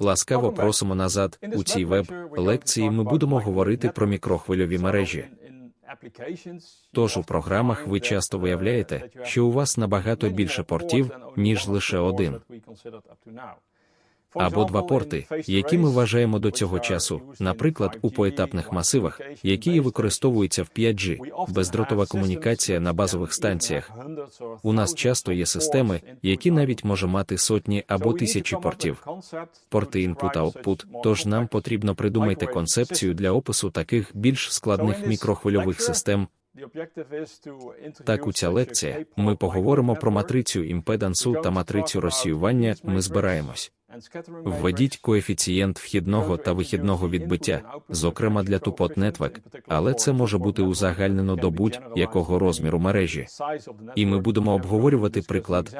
Ласкаво просимо назад. У цій веб-лекції ми будемо говорити про мікрохвильові мережі. Тож у програмах ви часто виявляєте, що у вас набагато більше портів, ніж лише один або два порти, які ми вважаємо до цього часу, наприклад, у поетапних масивах, які і використовуються в 5G, бездротова комунікація на базових станціях. У нас часто є системи, які навіть може мати сотні або тисячі портів. Порти input-output, тож нам потрібно придумати концепцію для опису таких більш складних мікрохвильових систем. Так, у ця лекція ми поговоримо про матрицю імпедансу та матрицю розсіювання. Ми збираємось. Введіть коефіцієнт вхідного та вихідного відбиття, зокрема для тупот Network, але це може бути узагальнено до будь-якого розміру мережі. І ми будемо обговорювати приклад.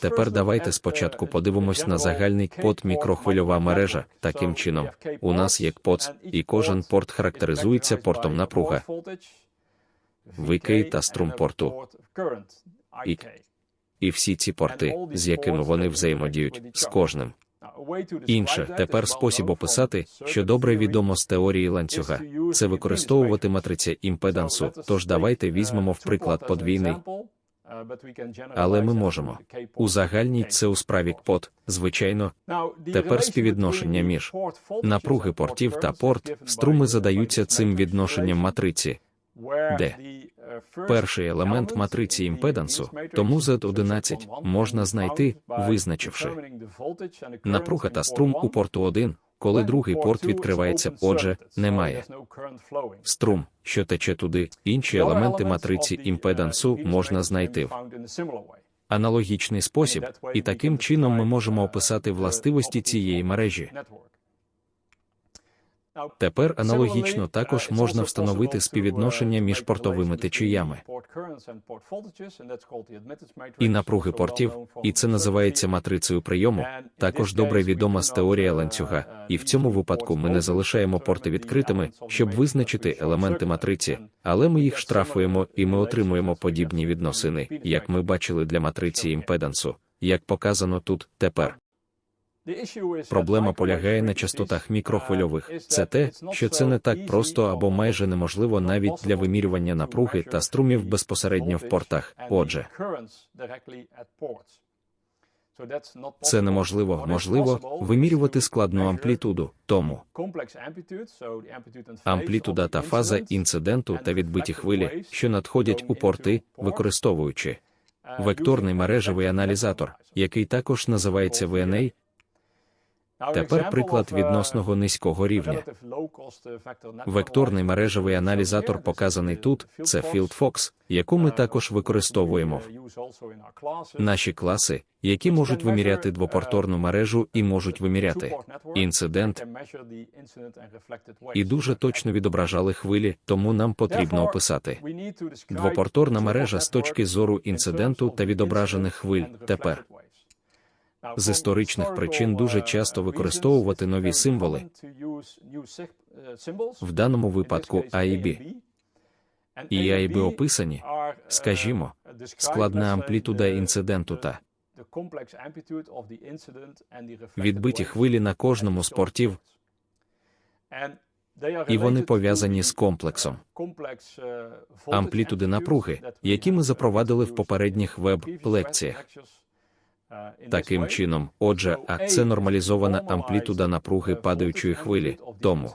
Тепер давайте спочатку подивимось на загальний под мікрохвильова мережа. Таким чином, у нас є ПОЦ, і кожен порт характеризується портом напруга, VK та струм порту. IK і всі ці порти, з якими вони взаємодіють з кожним. Інше тепер спосіб описати, що добре відомо з теорії ланцюга, це використовувати матриця імпедансу. Тож давайте візьмемо в приклад подвійний. Але ми можемо. узагальніть це у справі КПОТ, звичайно. Тепер співвідношення між напруги портів та порт струми задаються цим відношенням матриці, де? перший елемент матриці імпедансу, тому Z11 можна знайти, визначивши. напруга та струм у порту 1, коли другий порт відкривається, отже, немає струм, що тече туди, інші елементи матриці імпедансу можна знайти. в аналогічний спосіб, і таким чином ми можемо описати властивості цієї мережі. Тепер аналогічно також можна встановити співвідношення між портовими течіями. і напруги портів, і це називається матрицею прийому. Також добре відома з теорія ланцюга, і в цьому випадку ми не залишаємо порти відкритими, щоб визначити елементи матриці, але ми їх штрафуємо і ми отримуємо подібні відносини, як ми бачили для матриці імпедансу, як показано тут тепер. Проблема полягає на частотах мікрохвильових. Це те, що це не так просто або майже неможливо навіть для вимірювання напруги та струмів безпосередньо в портах. Отже, це неможливо, можливо вимірювати складну амплітуду. Тому амплітуда та фаза інциденту та відбиті хвилі, що надходять у порти, використовуючи векторний мережевий аналізатор, який також називається VNA, Тепер приклад відносного низького рівня. Векторний мережевий аналізатор показаний тут, це FieldFox, яку ми також використовуємо. наші класи, які можуть виміряти двопорторну мережу і можуть виміряти інцидент. і дуже точно відображали хвилі, тому нам потрібно описати. двопорторна мережа з точки зору інциденту та відображених хвиль. Тепер з історичних причин дуже часто використовувати нові символи, в даному випадку А і Б. Описані, скажімо, складна амплітуда інциденту та відбиті хвилі на кожному з портів, і вони пов'язані з комплексом. Амплітуди напруги, які ми запровадили в попередніх веб-лекціях. Таким чином, отже, а це нормалізована амплітуда напруги падаючої хвилі, тому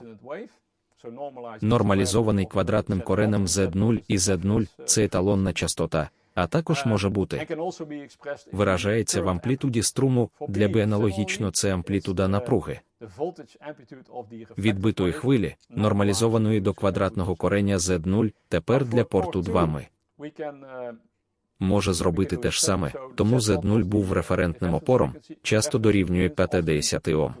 нормалізований квадратним коренем Z0 і Z0 це еталонна частота, а також може бути. виражається в амплітуді струму, для би аналогічно це амплітуда напруги. Відбитої хвилі, нормалізованої до квадратного кореня Z0, тепер для порту 2 ми може зробити те ж саме, тому Z0 був референтним опором, часто дорівнює 50 Ом.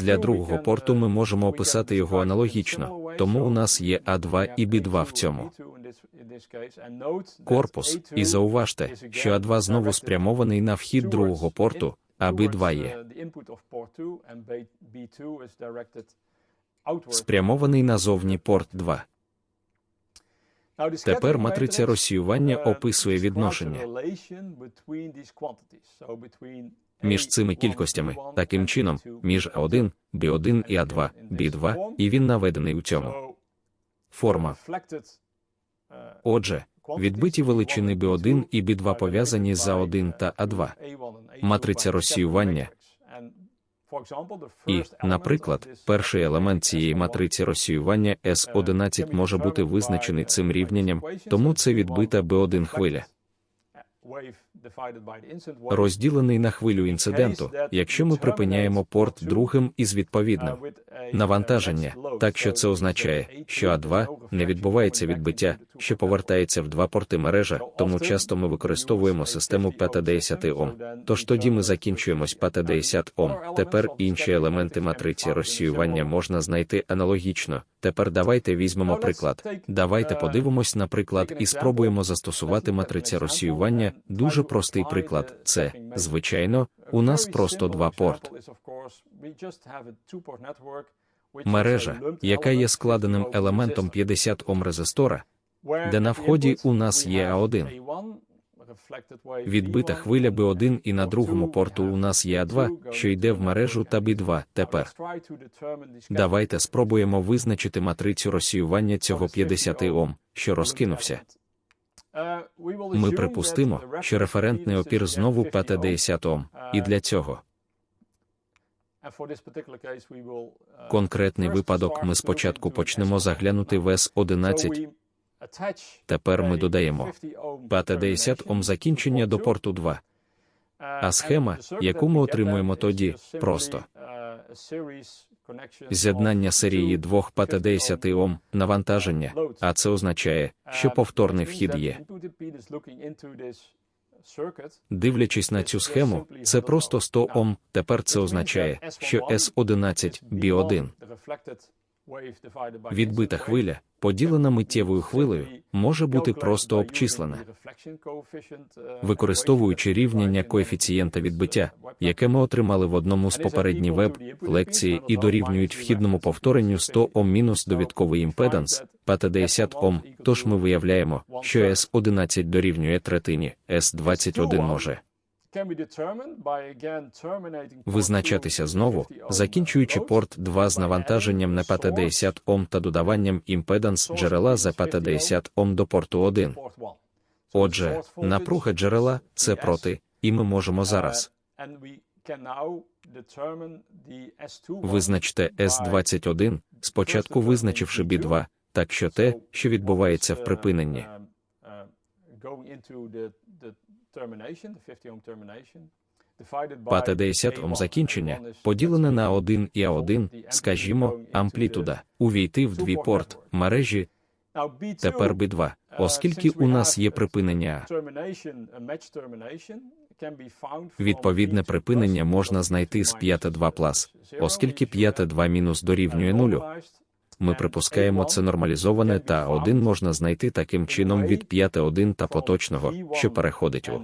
Для другого порту ми можемо описати його аналогічно, тому у нас є А2 і Б2 в цьому. Корпус, і зауважте, що А2 знову спрямований на вхід другого порту, а Б2 є спрямований назовні порт 2. Тепер матриця розсіювання описує відношення між цими кількостями, таким чином, між А1, Б1 і А2, Б2, і він наведений у цьому. Форма. Отже, відбиті величини Б1 і Б2 пов'язані за 1 та А2. Матриця розсіювання. І, наприклад, перший елемент цієї матриці розсіювання S11 може бути визначений цим рівнянням, тому це відбита B1 хвиля. Розділений на хвилю інциденту, якщо ми припиняємо порт другим із відповідним навантаження, так що це означає, що А2 не відбувається відбиття, що повертається в два порти мережа, тому часто ми використовуємо систему 510 Ом. Тож тоді ми закінчуємось 510 Ом. Тепер інші елементи матриці розсіювання можна знайти аналогічно. Тепер давайте візьмемо приклад. Давайте подивимось на приклад і спробуємо застосувати матриця розсіювання. Дуже простий приклад. Це, звичайно, у нас просто два порт. Мережа, яка є складеним елементом 50 Ом резистора, де на вході у нас є А1. Відбита хвиля Б1 і на другому порту у нас є А2, що йде в мережу та Б2. Тепер давайте спробуємо визначити матрицю розсіювання цього 50 Ом, що розкинувся. Ми припустимо, що референтний опір знову 50 Ом, і для цього конкретний випадок ми спочатку почнемо заглянути в С11. Тепер ми додаємо 50 Ом закінчення до порту 2. А схема, яку ми отримуємо тоді, просто з'єднання серії двох 50 Ом навантаження, а це означає, що повторний вхід є. Дивлячись на цю схему, це просто 100 Ом. Тепер це означає, що S11 B1 відбита хвиля, поділена миттєвою хвилею, може бути просто обчислена. Використовуючи рівняння коефіцієнта відбиття, яке ми отримали в одному з попередніх веб лекції і дорівнюють вхідному повторенню 100 Ом мінус довідковий імпеданс, 50 Ом, тож ми виявляємо, що S11 дорівнює третині, S21 може визначатися знову, закінчуючи порт 2 з навантаженням на 50 Ом та додаванням імпеданс джерела за 50 Ом до порту 1. Отже, напруга джерела це проти, і ми можемо зараз визначте S21, спочатку визначивши B2, так що те, що відбувається в припиненні. Пата 10 ом закінчення, поділене на 1 і А1, скажімо, амплітуда, увійти в дві порт мережі. Тепер B2, оскільки у нас є припинення. Відповідне припинення можна знайти з 5.2+, оскільки 5.2 мінус дорівнює нулю. Ми припускаємо це нормалізоване та 1 можна знайти таким чином від 5.1 та поточного, що переходить у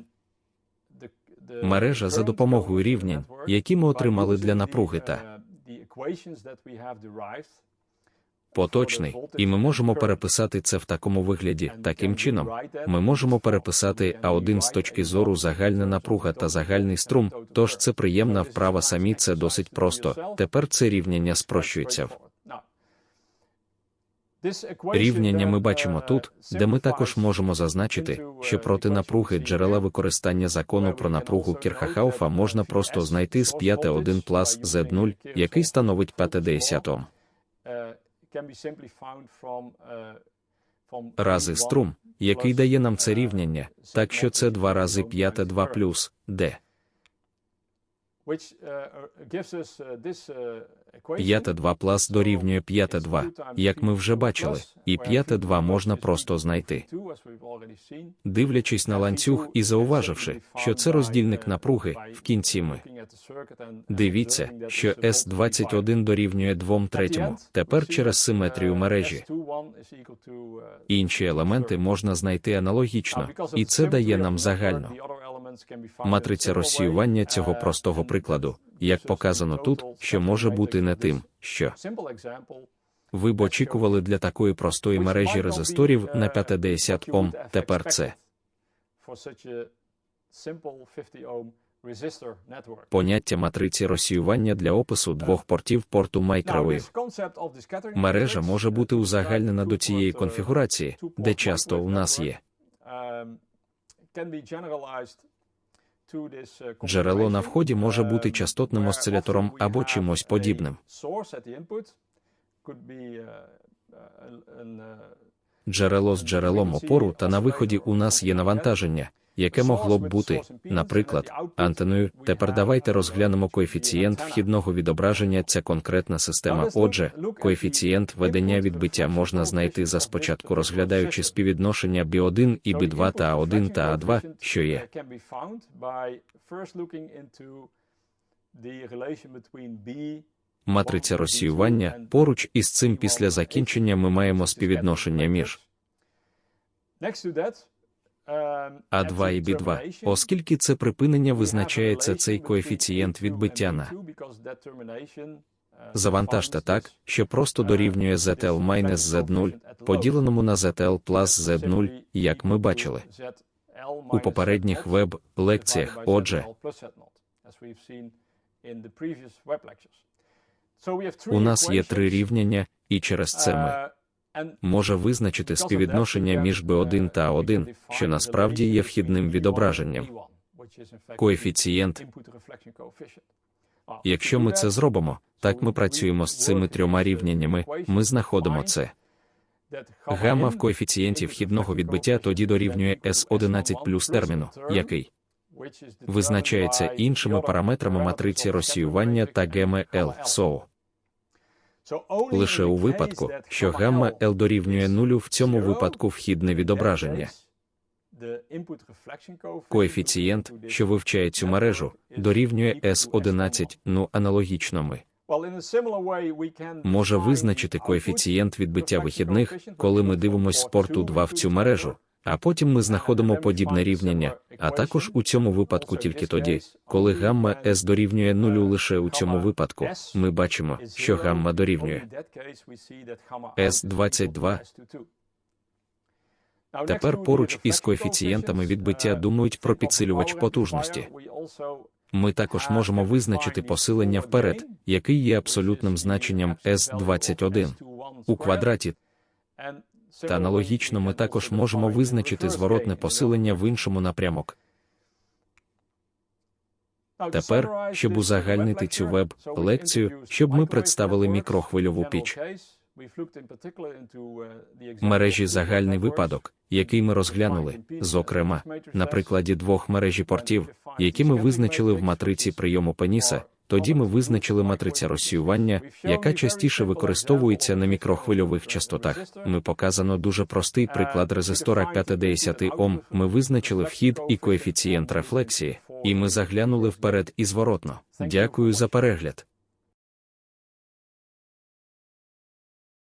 мережа за допомогою рівнянь, які ми отримали для напруги та поточний, і ми можемо переписати це в такому вигляді. Таким чином, ми можемо переписати А1 з точки зору загальна напруга та загальний струм, тож це приємна вправа самі це досить просто. Тепер це рівняння спрощується в Рівняння ми бачимо тут, де ми також можемо зазначити, що проти напруги джерела використання закону про напругу Кірхахауфа можна просто знайти з 5,1 плюс Z0, який становить 50 Ом. Рази струм, який дає нам це рівняння, так що це 2 рази 5,2 плюс D. 5,2 плюс дорівнює 5,2, як ми вже бачили, і 5,2 можна просто знайти. Дивлячись на ланцюг і зауваживши, що це роздільник напруги, в кінці ми. дивіться, що S21 дорівнює 2 третьому, тепер через симетрію мережі. Інші елементи можна знайти аналогічно, і це дає нам загальну матриця розсіювання цього простого прикладу, як показано тут, що може бути не тим, що Ви б очікували для такої простої мережі резисторів на 50 Ом, тепер це. Поняття матриці розсіювання для опису двох портів порту Microwave. Мережа може бути узагальнена до цієї конфігурації, де часто у нас є. Джерело на вході може бути частотним осцилятором або чимось подібним. Джерело з джерелом опору та на виході у нас є навантаження, яке могло б бути, наприклад, антеною. Тепер давайте розглянемо коефіцієнт вхідного відображення. Ця конкретна система. Отже, коефіцієнт ведення відбиття можна знайти за спочатку розглядаючи співвідношення B1 і B2 та A1 та A2, що є. Матриця розсіювання поруч із цим після закінчення ми маємо співвідношення між а2 і Б2, оскільки це припинення визначається цей коефіцієнт відбиття на завантажте так, що просто дорівнює ZL-Z0, поділеному на ZL plus Z0, як ми бачили. У попередніх веб-лекціях, отже, у нас є три рівняння, і через це ми може визначити співвідношення між B1 та A1, що насправді є вхідним відображенням. Коефіцієнт. Якщо ми це зробимо, так ми працюємо з цими трьома рівняннями, ми знаходимо це. Гамма в коефіцієнті вхідного відбиття тоді дорівнює S11 плюс терміну, який визначається іншими параметрами матриці розсіювання та ГМЛ СОУ. Лише у випадку, що гамма L дорівнює нулю в цьому випадку вхідне відображення. Коефіцієнт, що вивчає цю мережу, дорівнює S11, ну аналогічно ми. Може визначити коефіцієнт відбиття вихідних, коли ми дивимося з порту 2 в цю мережу, а потім ми знаходимо подібне рівняння, а також у цьому випадку тільки тоді, коли гамма S дорівнює нулю лише у цьому випадку, ми бачимо, що гамма дорівнює S22. Тепер поруч із коефіцієнтами відбиття думають про підсилювач потужності. Ми також можемо визначити посилення вперед, який є абсолютним значенням S21 у квадраті. Та аналогічно ми також можемо визначити зворотне посилення в іншому напрямок. Тепер, щоб узагальнити цю веб-лекцію, щоб ми представили мікрохвильову піч. Мережі загальний випадок, який ми розглянули, зокрема, на прикладі двох мережі портів, які ми визначили в матриці прийому пеніса, тоді ми визначили матриця розсіювання, яка частіше використовується на мікрохвильових частотах. Ми показано дуже простий приклад резистора 50 Ом. Ми визначили вхід і коефіцієнт рефлексії, і ми заглянули вперед і зворотно. Дякую за перегляд.